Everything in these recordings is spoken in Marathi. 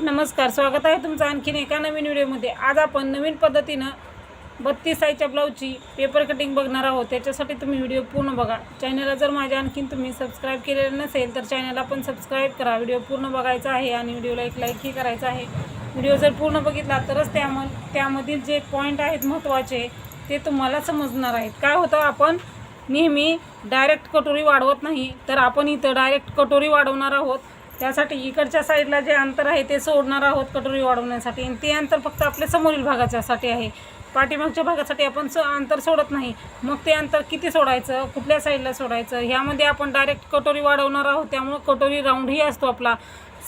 नमस्कार स्वागत आहे तुमचं आणखीन एका नवीन व्हिडिओमध्ये. आज आपण नवीन पद्धतीनं बत्तीस साईजच्या ब्लाऊजची पेपर कटिंग बघणार आहोत. त्याच्यासाठी तुम्ही व्हिडिओ पूर्ण बघा. चॅनलला जर माझ्या आणखीन तुम्ही सबस्क्राईब केलेलं नसेल तर चॅनलला पण सबस्क्राईब करा. व्हिडिओ पूर्ण बघायचा आहे आणि व्हिडिओला एक लाईकही करायचा आहे. व्हिडिओ जर पूर्ण बघितला तरच त्याम त्यामधील जे पॉईंट आहेत महत्त्वाचे ते तुम्हाला समजणार आहेत. काय होतं आपण नेहमी डायरेक्ट कटोरी वाढवत नाही तर आपण इथं डायरेक्ट कटोरी वाढवणार आहोत. त्यासाठी इकडच्या साईडला जे अंतर आहे ते सोडणार आहोत कटोरी वाढवण्यासाठी. आणि ते अंतर फक्त आपल्या समोरील भागाच्यासाठी आहे. पाठीमागच्या भागासाठी आपण स अंतर सोडत नाही. मग ते अंतर किती सोडायचं? कुठल्या साईडला सोडायचं? ह्यामध्ये आपण डायरेक्ट कटोरी वाढवणार आहोत. त्यामुळं कटोरी राऊंडही असतो आपला.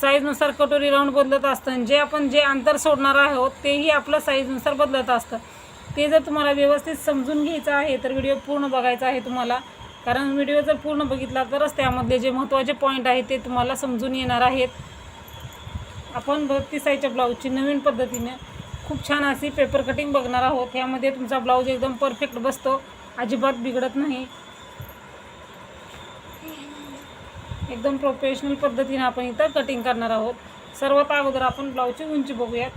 साईजनुसार कटोरी राऊंड बदलत असतं. आणि जे आपण जे अंतर सोडणार आहोत तेही आपलं साईजनुसार बदलत असतं. ते जर तुम्हाला व्यवस्थित समजून घ्यायचं आहे तर व्हिडिओ पूर्ण बघायचा आहे तुम्हाला. कारण व्हिडिओ जर पूर्ण बघितला तरच त्यामधले जे महत्त्वाचे पॉईंट आहेत ते तुम्हाला समजून येणार आहेत. आपण बत्तीस साईजच्या ब्लाऊजची नवीन पद्धतीने खूप छान अशी पेपर कटिंग बघणार आहोत. यामध्ये तुमचा ब्लाऊज एकदम परफेक्ट बसतो. अजिबात बिघडत नाही. एकदम प्रोफेशनल पद्धतीने आपण इथं कटिंग करणार आहोत. सर्वात अगोदर आपण ब्लाऊजची उंची बघूयात.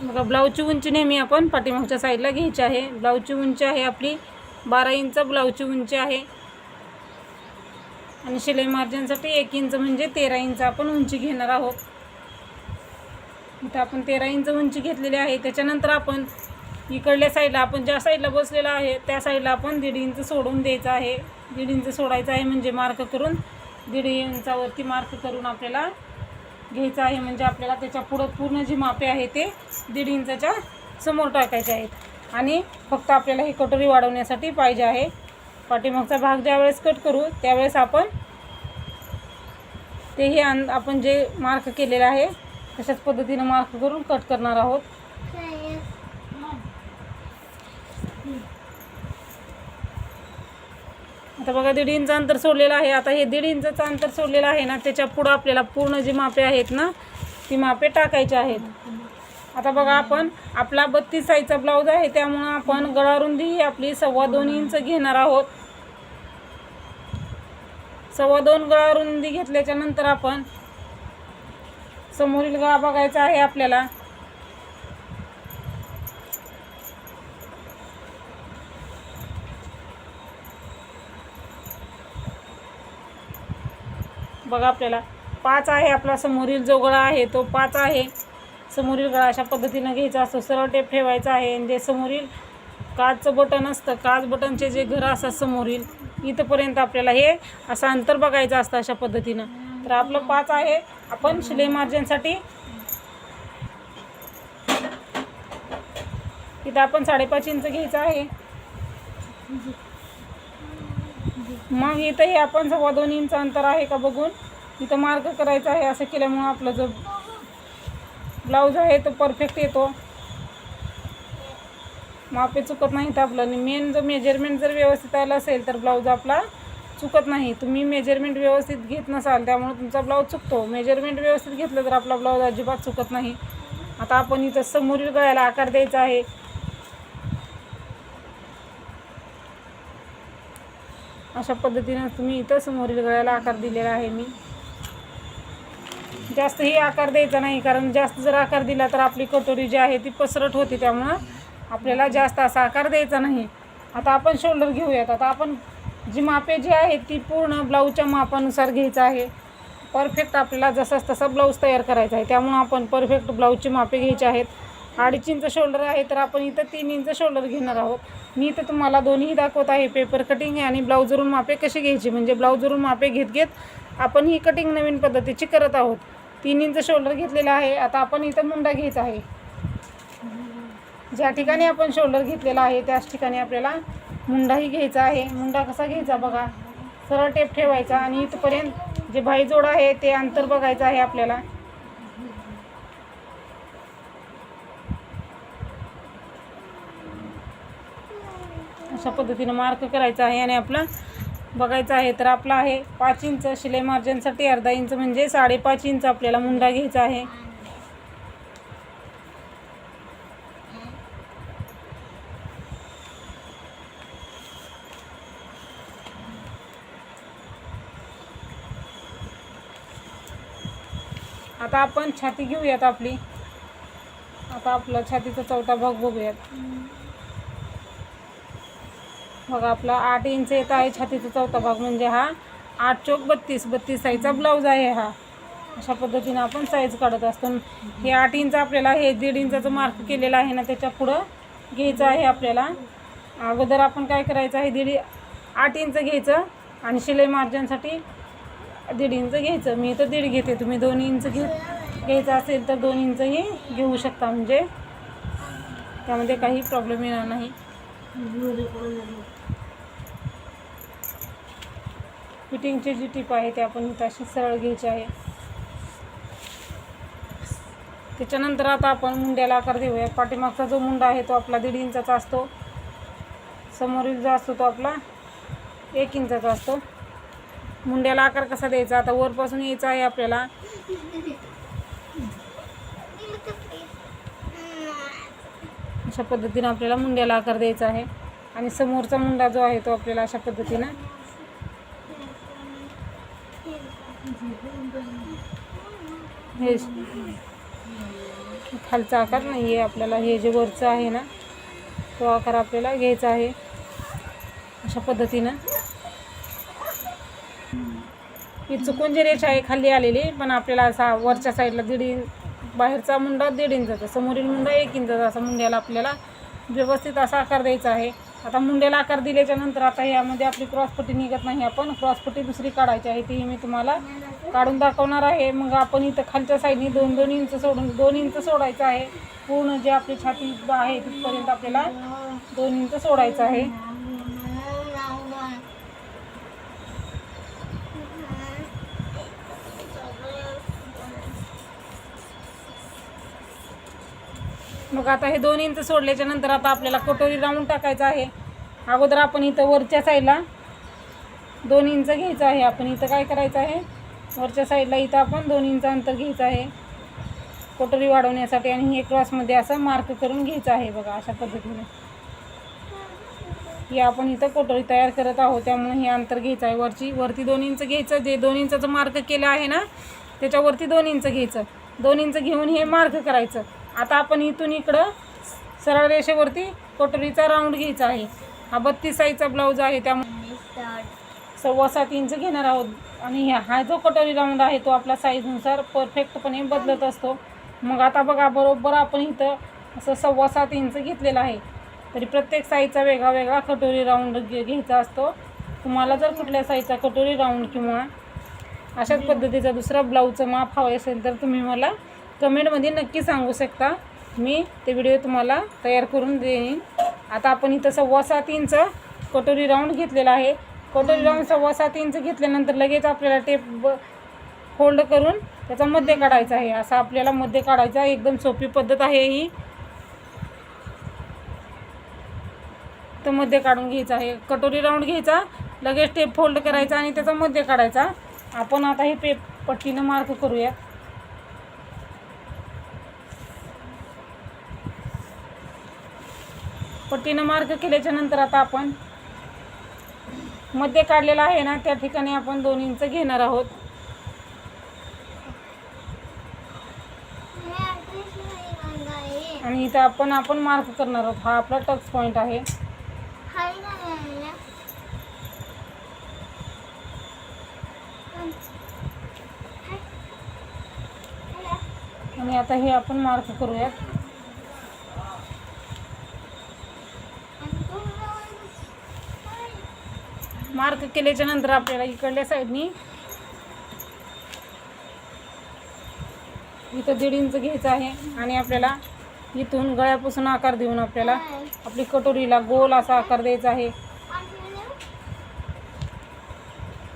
बघा ब्लाऊजची उंची नेहमी आपण पाठीमागच्या साईडला घ्यायची आहे. ब्लाऊजची उंची आहे आपली बारा इंच ब्लाऊजची उंची आहे. आणि शिलाई मार्जिनसाठी एक इंच म्हणजे तेरा इंच आपण उंची घेणार आहोत. इथं आपण तेरा इंच उंची घेतलेली आहे. त्याच्यानंतर आपण इकडल्या साईडला आपण ज्या साईडला बसलेला आहे त्या साईडला आपण दीड इंच सोडून द्यायचं आहे. दीड इंच सोडायचं आहे म्हणजे मार्क करून दीड इंचावरती मार्क करून आपल्याला घ्यायचं आहे म्हणजे आपल्याला त्याच्या पुढं पूर्ण जी मापे आहे ते दीड इंचाच्या समोर टाकायचे आहेत. आणि फक्त आपल्याला ही कटोरी वाढवण्यासाठी पाहिजे आहे. पाठीमागचा भाग ज्यावेळेस कट करू त्यावेळेस आपण तेही अन आपण जे मार्क केलेलं आहे तशाच पद्धतीनं मार्क करून कट करणार आहोत. आता बघा दीड इंच अंतर सोडलेलं आहे. आता हे दीड इंचाचं अंतर सोडलेलं आहे ना त्याच्या पुढं आपल्याला पूर्ण जी मापे आहेत ना ती मापे टाकायची आहेत. आता बघा आपण आपला बत्तीस साईजचा ब्लाऊज आहे त्यामुळं आपण गळारुंदी ही आपली सव्वा दोन इंच घेणार आहोत. सव्वा दोन गळारुंदी घेतल्याच्या नंतर आपण समोरील गळा बघायचा आहे आपल्याला. बघा आपल्याला. पाच आहे आपला समोरील जो गळा आहे तो पाच आहे. समोरील गळा अशा पद्धतीनं घ्यायचा असतो. सरळ टेप ठेवायचा आहे. आणि जे समोरील काचचं बटन असतं काच बटनचे जे घरं असतात समोरील इथंपर्यंत आपल्याला हे असं अंतर बघायचं असतं अशा पद्धतीनं. तर आपलं पाच आहे. आपण शिलाई मार्जिनसाठी इथं आपण साडेपाच इंच घ्यायचं आहे. मग इथं हे आपण सव्वा दोन इंच अंतर आहे का बघून इथं मार्क करायचा आहे असं केल्यामुळं आपलं जो ब्लाऊज आहे तो परफेक्ट येतो. मापे चुकत नाहीत आपलं. आणि मेन जो मेजरमेंट जर व्यवस्थित आलं असेल तर ब्लाऊज आपला चुकत नाही. तुम्ही मेजरमेंट व्यवस्थित घेत नसाल त्यामुळे तुमचा ब्लाऊज चुकतो. मेजरमेंट व्यवस्थित घेतलं तर आपला ब्लाऊज अजिबात चुकत नाही. आता आपण इथं समोरील गळ्याला आकार द्यायचा आहे. अशा पद्धतीनं तुम्ही इथं समोरील गळ्याला आकार दिलेला आहे मी. जास्तही आकार द्यायचा नाही कारण जास्त जर आकार दिला तर आपली कटोरी जी आहे ती पसरट होते त्यामुळं आपल्याला जास्त असा आकार द्यायचा नाही. आता आपण शोल्डर घेऊयात. आता आपण जी मापे जी आहेत ती पूर्ण ब्लाऊजच्या मापानुसार घ्यायचं आहे. परफेक्ट आपल्याला जसाच तसा ब्लाऊज तयार करायचा आहे. त्यामुळं आपण परफेक्ट ब्लाऊजची मापे घ्यायची आहेत. अडीच इंच शोल्डर आहे तर आपण इथं तीन इंच शोल्डर घेणार आहोत. मी इथं तुम्हाला दोन्ही दाखवत आहे. पेपर कटिंग आणि ब्लाऊजवरून मापे कशी घ्यायची? म्हणजे ब्लाऊजवरून मापे घेत घेत आपण ही कटिंग नवीन पद्धतीची करत आहोत. तीन इंच शोल्डर घेतलेला आहे. आता आपण इथं मुंडा घ्यायचा आहे. ज्या ठिकाणी आपण शोल्डर घेतलेला आहे त्याच ठिकाणी आपल्याला मुंडाही घ्यायचा आहे. मुंडा कसा घ्यायचा बघा. सरळ टेप ठेवायचा आणि इथपर्यंत जे भाईजोड आहे ते अंतर बघायचं आहे आपल्याला. अशा पद्धतीनं मार्क करायचा आहे आणि आपला बघायचं आहे तर आपला आहे पाच इंच शिले मार्जनसाठी अर्धा इंच म्हणजे साडेपाच इंच आपल्याला मुंडा घ्यायचा आहे. आता आपण छाती घेऊयात आपली. आता आपलं छातीचा चौथा भाग बघूयात. बघा आपला आठ इंच येत आहे छातीचा चौथा भाग म्हणजे हा आठ चौक बत्तीस बत्तीस साईजचा ब्लाऊज आहे हा. अशा पद्धतीनं आपण साईज काढत असतो. हे आठ इंच आपल्याला हे दीड इंचाचं मार्क केलेलं आहे ना त्याच्या पुढं घ्यायचं आहे आपल्याला. अगोदर आपण काय करायचं आहे दीड आठ इंच घ्यायचं आणि शिलाई मार्जिनसाठी दीड इंच घ्यायचं. मी तर दीड घेते तुम्ही दोन इंच घे घ्यायचं असेल तर दोन इंचही घेऊ शकता. म्हणजे त्यामध्ये काही प्रॉब्लेम येणार नाही. फिटिंगची जी टीप आहे ती आपण इथं अशी सरळ घ्यायची आहे. त्याच्यानंतर आता आपण मुंड्याला आकार देऊया. पाठीमागचा जो मुंडा आहे तो आपला दीड इंचाचा असतो. समोरील जो असतो तो आपला एक इंचाचा असतो. मुंड्याला आकार कसा द्यायचा? आता वरपासून यायचा आहे आपल्याला. अशा पद्धतीनं आपल्याला मुंड्याला आकार द्यायचा आहे. आणि समोरचा मुंडा जो आहे तो आपल्याला अशा पद्धतीनं हे खालचा आकार नाही आहे. आपल्याला हे जे वरचं आहे ना तो आकार आपल्याला घ्यायचा आहे. अशा पद्धतीनं. ही चुकून जी रेषा आहे खाली आलेली पण आपल्याला असा वरच्या साईडला दीड इंच बाहेरचा मुंडा दीड इंचाचा समोरील मुंडा एक इंचाचा असा मुंड्याला आपल्याला व्यवस्थित असा आकार द्यायचा आहे. आता मुंडेला आकार दिल्याच्या नंतर आता यामध्ये आपली क्रॉसपट्टी निघत नाही. आपण क्रॉसपट्टी दुसरी काढायची आहे ती मी तुम्हाला काढून दाखवणार आहे. मग आपण इथं खालच्या साईडने दोन दोन इंच सोडून दोन इंच सोडायचं आहे. पूर्ण जे आपली छाती आहे तिथपर्यंत आपल्याला दोन इंच सोडायचं आहे. मग आता हे दोन इंच सोडल्याच्या नंतर आता आपल्याला कटोरी राऊंड टाकायचं आहे. अगोदर आपण इथं वरच्या साईडला दोन इंच घ्यायचं आहे. आपण इथं काय करायचं आहे? वरच्या साईडला इथं आपण दोन इंच अंतर घ्यायचं आहे. कटोरी वाढवण्यासाठी आणि हे क्रॉसमध्ये असं मार्क करून घ्यायचं आहे बघा अशा पद्धतीने. ही आपण इथं कटोरी तयार करत आहोत. त्यामुळे हे अंतर घ्यायचं आहे. वरची वरती दोन इंच घ्यायचं. जे दोन इंचाचं मार्क केलं आहे ना त्याच्यावरती दोन इंच घ्यायचं. दोन इंच घेऊन हे मार्क करायचं. आता आपण इथून इकडं सरळ रेषेवरती कटोरीचा राऊंड घ्यायचा आहे. हा बत्तीस साईजचा ब्लाऊज आहे त्यामुळे सव्वा सात इंच घेणार आहोत. आणि ह्या- हा जो कटोरी राऊंड आहे तो आपला साईजनुसार परफेक्टपणे बदलत असतो. मग आता बघा बरोबर आपण इथं असं सव्वा सात इंच घेतलेला आहे. तरी प्रत्येक साईजचा वेगळा वेगळा कटोरी राऊंड घे घ्यायचा असतो. तुम्हाला जर कुठल्या साईजचा कटोरी राऊंड किंवा अशाच पद्धतीचा दुसरा ब्लाऊजचं माप हवं असेल तर तुम्ही मला कमेंटमध्ये नक्की सांगू शकता. मी ते व्हिडिओ तुम्हाला तयार करून देईन. आता आपण इथं सव्वा सात इंच कटोरी राऊंड घेतलेला आहे. कटोरी राऊंड सव्वा सात इंच घेतल्यानंतर लगेच आपल्याला टेप ब फोल्ड करून त्याचा मध्य काढायचा आहे. असा आपल्याला मध्य काढायचा आहे. एकदम सोपी पद्धत आहे ही. तर मध्य काढून घ्यायचा आहे. कटोरी राऊंड घ्यायचा लगेच टेप फोल्ड करायचा आणि त्याचा मध्य काढायचा. आपण आता हे पेप पट्टीनं मार्क करूया. पट्टीनं मार्क केल्याच्यानंतर आता आपण मध्ये काढलेला आहे ना त्या ठिकाणी आपण दोन इंच घेणार आहोत. आणि इथं आपण आपण मार्क करणार आहोत. हा आपला टच पॉईंट आहे. आणि आता हे आपण मार्क करूयात. मार्क केल्याच्यानंतर आपल्याला इकडल्या साईडनी इथं दीड इंच घ्यायचं आहे. आणि आपल्याला इथून गळ्यापासून आकार देऊन आपल्याला आपली कटोरीला गोल असा आकार द्यायचा आहे.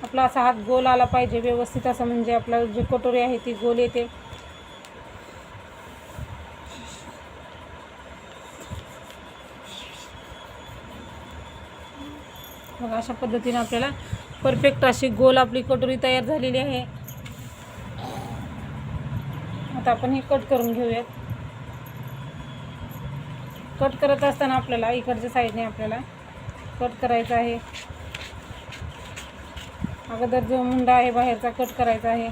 आपला असा हात गोल आला पाहिजे व्यवस्थित असं म्हणजे आपला जी कटोरी आहे ती गोल येते. अशा पद्धतीने आपल्याला परफेक्ट अशी गोल आपली कटोरी तयार झालेली आहे. आता आपण हे कट करून घेऊयात. कट करत असताना आपल्याला इकडच्या साईडने आपल्याला कट करायचं आहे. अगोदर जो मुंडा आहे बाहेरचा कट करायचा आहे.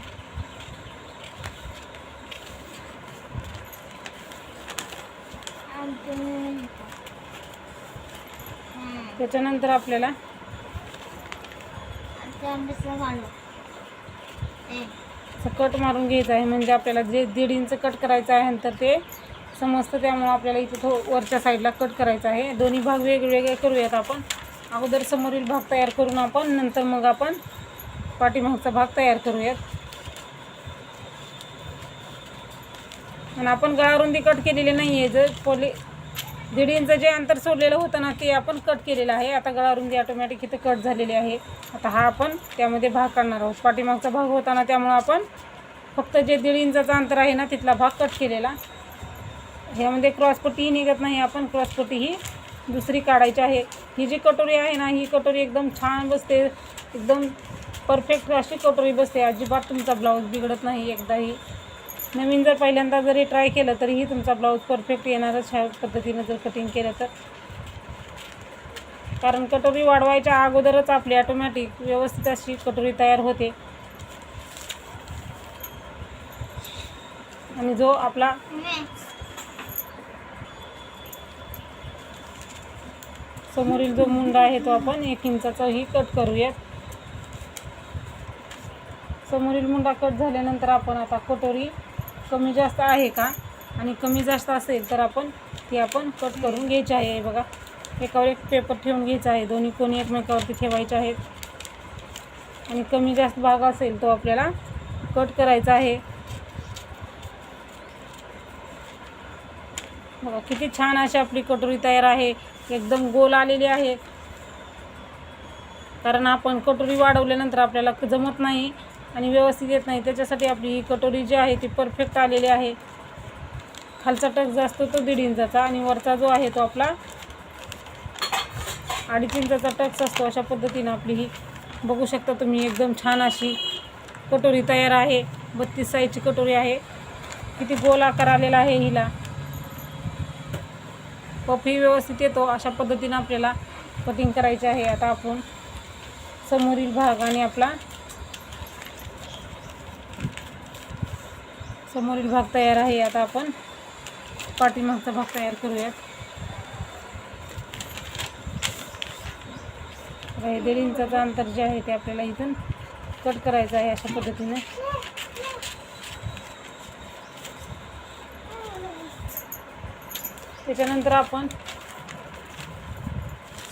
त्याच्यानंतर आपल्याला कट मारून घ्यायचं आहे. म्हणजे आपल्याला जे दीड इंच कट करायचं आहे नंतर ते समजतं त्यामुळं आपल्याला इथं थो वरच्या साईडला कट करायचं आहे. दोन्ही भाग वेगवेगळे करूयात आपण. अगोदर समोरील भाग तयार करून आपण नंतर मग आपण पाठीमागचा भाग तयार करूयात. आणि आपण गळारुंदी कट केलेली नाही आहे जर पोली दीड इंच जे अंतर सोडलेलं होतं ना ते आपण कट केलेलं आहे. आता गळारुंदी ऑटोमॅटिक इथं कट झालेली आहे. आता हा आपण त्यामध्ये भाग काढणार आहोत. पाठीमागचा भाग होता ना त्यामुळं आपण फक्त जे दीड इंचाचं अंतर आहे ना तिथला भाग कट केलेला. ह्यामध्ये क्रॉसपट्टीही निघत नाही. आपण क्रॉसपट्टी ही दुसरी काढायची आहे. ही जी कटोरी आहे ना ही कटोरी एकदम छान बसते. एकदम परफेक्ट अशी कटोरी बसते. अजिबात तुमचा ब्लाऊज बिघडत नाही. एकदाही नवीन जर पहिल्यांदा जरी ट्राय केलं तरीही तुमचा ब्लाऊज परफेक्ट येणारच ह्या पद्धतीनं जर कटिंग केलं तर. कारण कटोरी वाढवायच्या अगोदरच आपली ऑटोमॅटिक व्यवस्थित अशी कटोरी तयार होते. आणि जो आपला समोरील जो मुंडा आहे तो आपण एक इंचाचाही कट करूयात. समोरील मुंडा कट झाल्यानंतर आपण आता कटोरी कमी जास्त आहे का? आणि कमी जास्त असेल तर आपण ती आपण कट करून घ्यायची आहे. बघा. एकावर एक पेपर ठेवून घ्यायचा आहे. दोन्ही कोणी एकमेकावरती ठेवायचे आहेत. आणि कमी जास्त भाग असेल तो आपल्याला कट करायचा आहे. बघा किती छान अशी आपली कटोरी तयार आहे. एकदम गोल आलेली आहे. कारण आपण कटोरी वाढवल्यानंतर आपल्याला जमत नाही. आणि व्यवस्थित येत नाही. त्याच्यासाठी आपली ही कटोरी जी आहे ती परफेक्ट आलेली आहे. खालचा टक जास्त तो दीड इंचाचा आणि वरचा जो आहे तो आपला अडीच इंचाचा टक्स असतो. अशा पद्धतीनं आपली ही बघू शकता तुम्ही एकदम छान अशी कटोरी तयार आहे. बत्तीस साईजची कटोरी आहे. किती गोल आकार आलेला आहे हिला. पफी व्यवस्थित येतो. अशा पद्धतीनं आपल्याला कटिंग करायची आहे. आता आपण समोरील भाग आणि आपला समोरील भाग तयार आहे. आता आपण पाठीमागचा भाग तयार करूयात. हे दीड इंचाचं अंतर जे आहे ते आपल्याला इथून कट करायचं आहे अशा पद्धतीने. त्याच्यानंतर आपण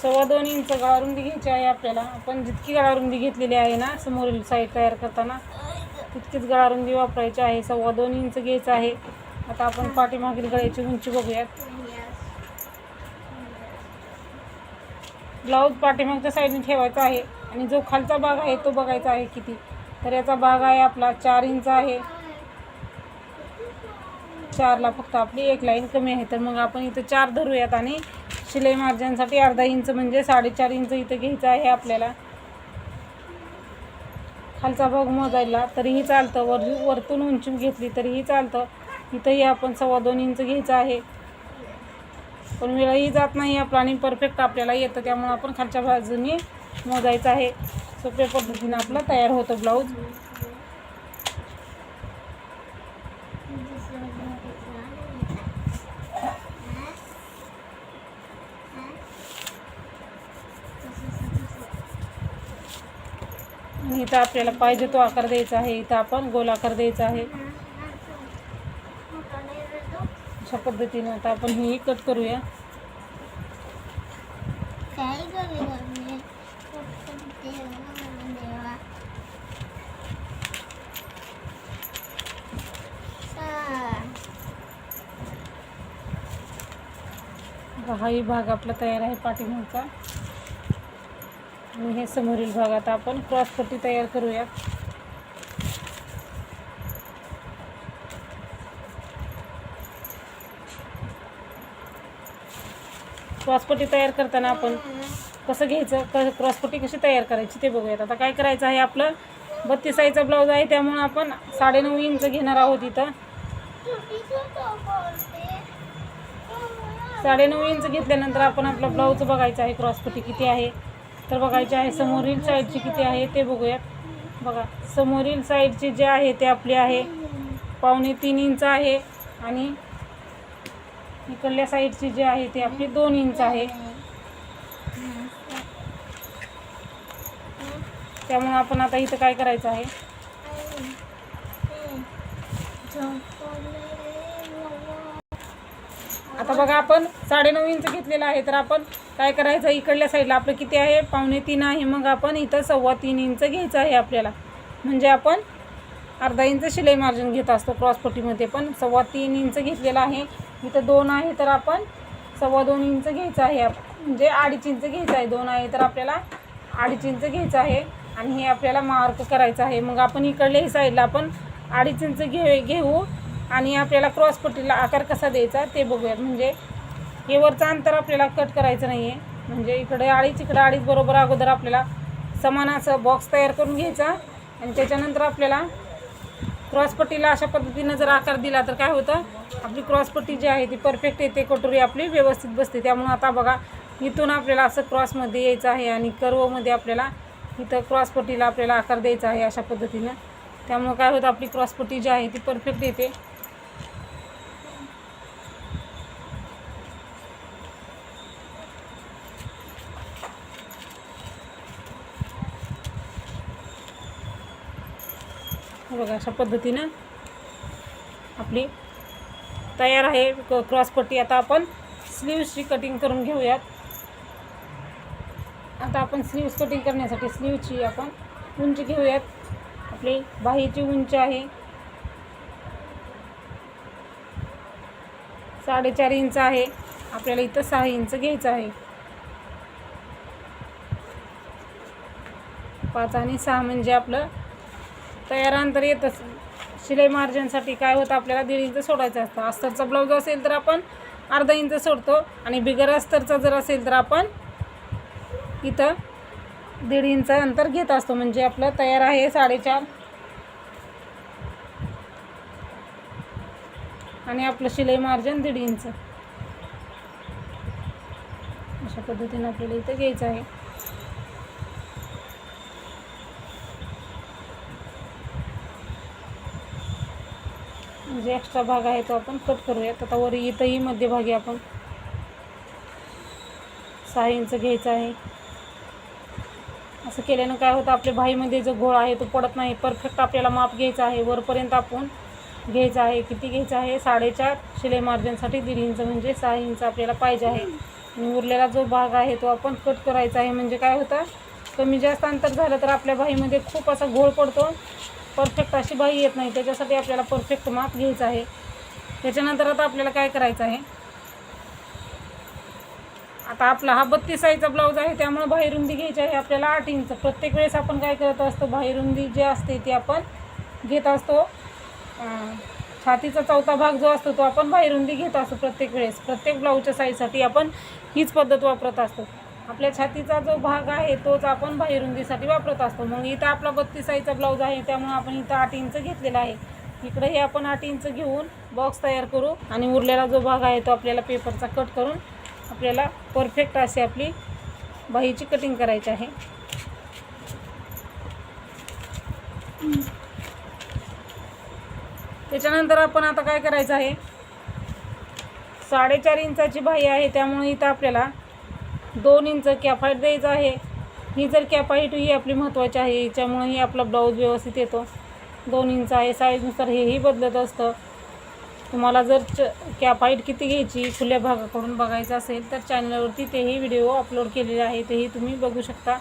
सव्वा दोन इंच गळारुंदी घ्यायची आहे आपल्याला. आपण जितकी गळारुंदी घेतलेली आहे ना समोरील साईड तयार करताना तितकीच गळारुंदी वापरायची आहे. सव्वा दोन इंच घ्यायचं आहे. आता आपण पाठीमागील गळ्याची उंची बघूयात. ब्लाऊज पाठीमागच्या साईडने ठेवायचा आहे. आणि जो खालचा भाग आहे तो बघायचा आहे किती. तर याचा भाग आहे आपला चार इंच आहे. चारला फक्त आपली एक लाईन कमी आहे. तर मग आपण इथं चार धरूयात आणि शिलाई मार्जनसाठी अर्धा इंच म्हणजे साडेचार इंच इथं घ्यायचं आहे आपल्याला. खालचा भाग मोजायला तरीही चालतं. वर वरतून उंची घेतली तरीही चालतं. इथंही आपण सव्वा दोन इंच घ्यायचं आहे. पण वेळही जात नाही आपला आणि परफेक्ट आपल्याला येतं त्यामुळं आपण खालच्या बाजूने मोजायचं आहे. सोप्या पद्धतीनं आपला तयार होतो ब्लाऊज. इथं आपल्याला पाहिजे तो आकार द्यायचा आहे इथं आपण गोल आकार द्यायचा आहे. अशा पद्धतीनं आता आपण ही कट करूया. हाही भाग आपला तयार आहे पाठीमागचा. आणि हे समोरील भागात आपण क्रॉस पट्टी तयार करूया. क्रॉसपट्टी तयार करताना आपण कसं घ्यायचं क क्रॉसपट्टी कशी तयार करायची ते बघूयात. आता काय करायचं आहे आपलं बत्तीस आईचा ब्लाऊज आहे त्यामुळं आपण साडेनऊ इंच घेणार आहोत इथं. साडेनऊ इंच घेतल्यानंतर आपण आपला ब्लाऊज बघायचा आहे क्रॉसपट्टी किती आहे. तर बघायचे आहे समोरील साईडची किती आहे ते बघूयात. बघा समोरील साईडची जे आहे ते आपली आहे. पावणे तीन इंच आहे आणि इकडल्या साईडची जे आहे ते आपली दोन इंच आहे. त्यामुळे आपण आता इथं काय करायचं आहे? आता बघा आपण साडेनऊ इंच घेतलेलं आहे तर आपण काय करायचं? इकडल्या साईडला आपलं किती आहे? पावणे तीन आहे. मग आपण इथं सव्वा तीन इंच घ्यायचं आहे आपल्याला. म्हणजे आपण अर्धा इंच शिलाई मार्जिन घेत असतो क्रॉसपट्टीमध्ये पण सव्वा तीन इंच घेतलेलं आहे. इथं दोन आहे तर आपण सव्वा दोन इंच घ्यायचं आहे. म्हणजे अडीच इंच घ्यायचं आहे. दोन आहे तर आपल्याला अडीच इंच घ्यायचं आहे. आणि हे आपल्याला मार्क करायचं आहे. मग आपण इकडल्याही साईडला आपण अडीच इंच घे घेऊ. आणि आपल्याला क्रॉसपट्टीला आकार कसा द्यायचा ते बघूयात. म्हणजे हे वरचं अंतर आपल्याला कट करायचं नाही आहे म्हणजे इकडे अडीच इकडे अडीच बरोबर अगोदर आपल्याला समान असं बॉक्स तयार करून घ्यायचा. आणि त्याच्यानंतर आपल्याला क्रॉसपट्टीला अशा पद्धतीनं जर आकार दिला तर काय होतं? आपली क्रॉसपट्टी जी आहे ती परफेक्ट येते कटोरी आपली व्यवस्थित बसते. त्यामुळं आता बघा इथून आपल्याला असं क्रॉसमध्ये यायचं आहे आणि कर्वमध्ये आपल्याला इथं क्रॉसपट्टीला आपल्याला आकार द्यायचा आहे अशा पद्धतीनं. त्यामुळं काय होतं? आपली क्रॉसपट्टी जी आहे ती परफेक्ट येते. बघा अशा पद्धतीनं आपली तयार आहे क- क्रॉसपट्टी आता आपण स्लीव्सची कटिंग करून घेऊयात. आता आपण स्लीव्स कटिंग करण्यासाठी स्लीवची आपण उंची घेऊयात. आपली बाहीची उंची आहे. साडेचार इंच आहे. आपल्याला इथं सहा इंच घ्यायचं आहे. पाच आणि सहा म्हणजे आपलं तयार अंतर येतच शिलाई मार्जिनसाठी काय होतं आपल्याला दीड इंच सोडायचं असतं. अस्तरचा ब्लाऊज असेल तर आपण अर्धा इंच सोडतो आणि बिगर अस्तरचा जर असेल तर आपण इथं दीड इंच अंतर घेत असतो. म्हणजे आपलं तयार आहे साडेचार. आणि आपलं शिलाई मार्जिन दीड इंच. अशा पद्धतीनं आपल्याला इथं घ्यायचं आहे. जे एक्स्ट्रा भाग आहे तो आपण कट करूयात. आता वर इथंही मध्यभागी आपण सहा इंच घ्यायचं आहे. असं केल्यानं काय होतं आपल्या भाईमध्ये जो घोळ आहे तो पडत नाही. परफेक्ट आपल्याला माप घ्यायचा आहे. वरपर्यंत आपण घ्यायचं आहे. किती घ्यायचं आहे? साडेचार. शिलाई मार्जिनसाठी दीड इंच म्हणजे सहा इंच आपल्याला पाहिजे आहे. आणि उरलेला जो भाग आहे तो आपण कट करायचा आहे. म्हणजे काय होतं कमी जास्त अंतर झालं तर आपल्या बाईमध्ये खूप असा घोळ पडतो. परफेक्ट अशी बाई येत नाही. त्याच्यासाठी आपल्याला परफेक्ट माप घ्यायचं आहे. त्याच्यानंतर आता आपल्याला काय करायचं आहे? आता आपला हा बत्तीस साईजचा ब्लाऊज आहे. त्यामुळे बाहेरुंदी घ्यायची आहे. आपल्याला आठ इंच प्रत्येक वेळेस आपण काय करत असतो? बाहेरुंदी जे असते ती आपण घेत असतो. छातीचा चौथा भाग जो असतो तो आपण बाहेरुंदी घेत असतो प्रत्येक वेळेस. प्रत्येक ब्लाऊजच्या साईजसाठी आपण हीच पद्धत वापरत असतो. आपल्या छातीचा जो भाग आहे तोच आपण बाहेरुंदीसाठी वापरत असतो. मग इथं आपला बत्तीस आईचा ब्लाऊज आहे त्यामुळे आपण इथं आठ इंच घेतलेला आहे. इकडे हे आपण आठ इंच घेऊन बॉक्स तयार करू आणि उरलेला जो भाग आहे तो आपल्याला पेपरचा कट करून आपल्याला परफेक्ट अशी आपली बाहीची कटिंग करायची आहे. त्याच्यानंतर आपण आता काय करायचं आहे? साडेचार इंचाची बाही आहे त्यामुळे इथं आपल्याला दोन इंच कॅफाईट द्यायचं आहे. ही जर कॅफाईट ही आपली महत्त्वाची आहे याच्यामुळेही आपला ब्लाऊज व्यवस्थित येतो. दोन इंच आहे साईजनुसार हेही बदलत असतं. तुम्हाला जर च कॅप किती घ्यायची खुल्या भागाकडून बघायचं असेल तर चॅनलवरती तेही व्हिडिओ अपलोड केलेले आहे. तेही तुम्ही बघू शकता.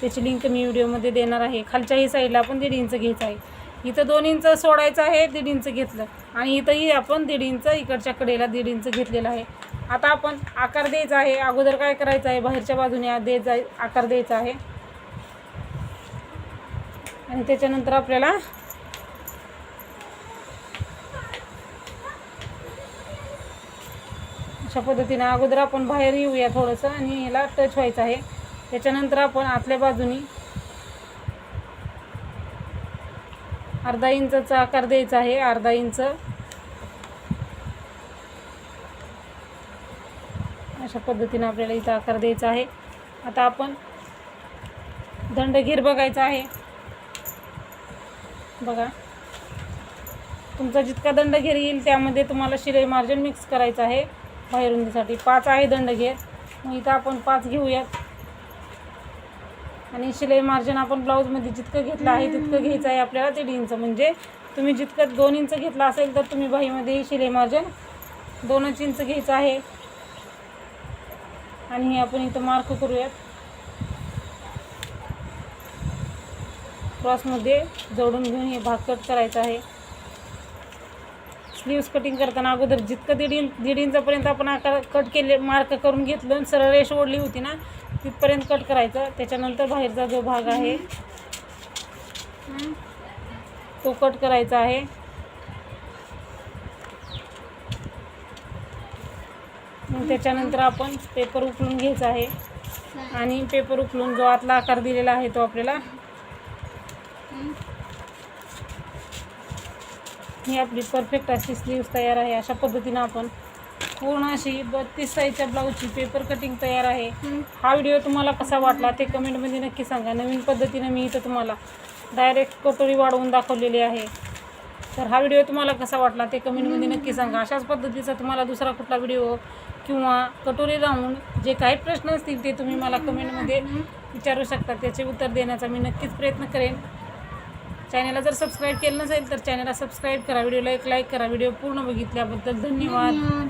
त्याची लिंक मी व्हिडिओमध्ये देणार आहे. खालच्याही साईडला आपण दीड इंच घ्यायचं आहे. इथं दोन इंच सोडायचं आहे दीड इंच घेतलं. आणि इथंही आपण दीड इंच इकडच्या कडेला दीड इंच घेतलेलं आहे. आता आपण आकार द्यायचा आहे. अगोदर काय करायचं आहे? बाहेरच्या बाजूने द्यायचा आकार द्यायचा आहे. आणि त्याच्यानंतर आपल्याला अशा पद्धतीने अगोदर आपण बाहेर येऊया थोडंसं आणि याला टच व्हायचं आहे. त्याच्यानंतर आपण आतल्या बाजूनी अर्धा इंचचा आकार द्यायचा आहे. अर्धा इंच अशा पद्धतीने आपल्याला इथं आकार द्यायचा आहे. आता आपण दंडगीर बघायचा आहे. बघा. तुमचा जितका दंडघेर येईल त्यामध्ये तुम्हाला शिलाई मार्जिन मिक्स करायचं आहे. बाहेरुंदीसाठी पाच आहे दंडघेर. मग इथं आपण पाच घेऊयात. आणि शिलाई मार्जिन आपण ब्लाऊजमध्ये जितकं घेतलं आहे तितकं घ्यायचं आहे आपल्याला दीड इंच. म्हणजे तुम्ही जितकं दोन इंच घेतलं असेल तर तुम्ही बाहीमध्ये शिलाई मार्जिन दोनच इंच घ्यायचं आहे. आणि हे आपण इथं मार्क करूयात. क्रॉसमध्ये जोडून घेऊन हे भाग कट करायचा आहे. स्लीव्स कटिंग करताना अगोदर जितकं दीड इंच दीड इंचापर्यंत आपण आकार कट केले मार्क करून घेतलं आणि सरळ रेष ओढली होती ना तिथपर्यंत कट करायचं. त्याच्यानंतर बाहेरचा जो भाग आहे तो कट करायचा आहे. मग त्याच्यानंतर आपण पेपर उकलून घ्यायचा आहे. आणि पेपर उकलून जो आतला आकार दिलेला आहे तो आपल्याला ही आपली परफेक्ट अशी स्लीव्स तयार आहे. अशा पद्धतीनं आपण पूर्ण अशी बत्तीस साईजच्या ब्लाऊजची पेपर कटिंग तयार आहे. हा व्हिडिओ तुम्हाला कसा वाटला ते कमेंटमध्ये नक्की सांगा. नवीन पद्धतीनं मी इथं तुम्हाला डायरेक्ट कटोरी वाढवून दाखवलेली आहे. तर हा व्हिडिओ तुम्हाला कसा वाटला ते कमेंटमध्ये नक्की सांगा. अशाच पद्धतीचा तुम्हाला दुसरा कुठला व्हिडिओ किंवा कटोरी राहून जे काही प्रश्न असतील ते तुम्ही मला कमेंटमध्ये विचारू शकता. त्याचे उत्तर देण्याचा मी नक्कीच प्रयत्न करेन. चॅनलला जर सबस्क्राईब केलं नसेल तर चॅनलला सबस्क्राईब करा. व्हिडिओला एक लाईक करा. व्हिडिओ पूर्ण बघितल्याबद्दल धन्यवाद. धन्यवाद.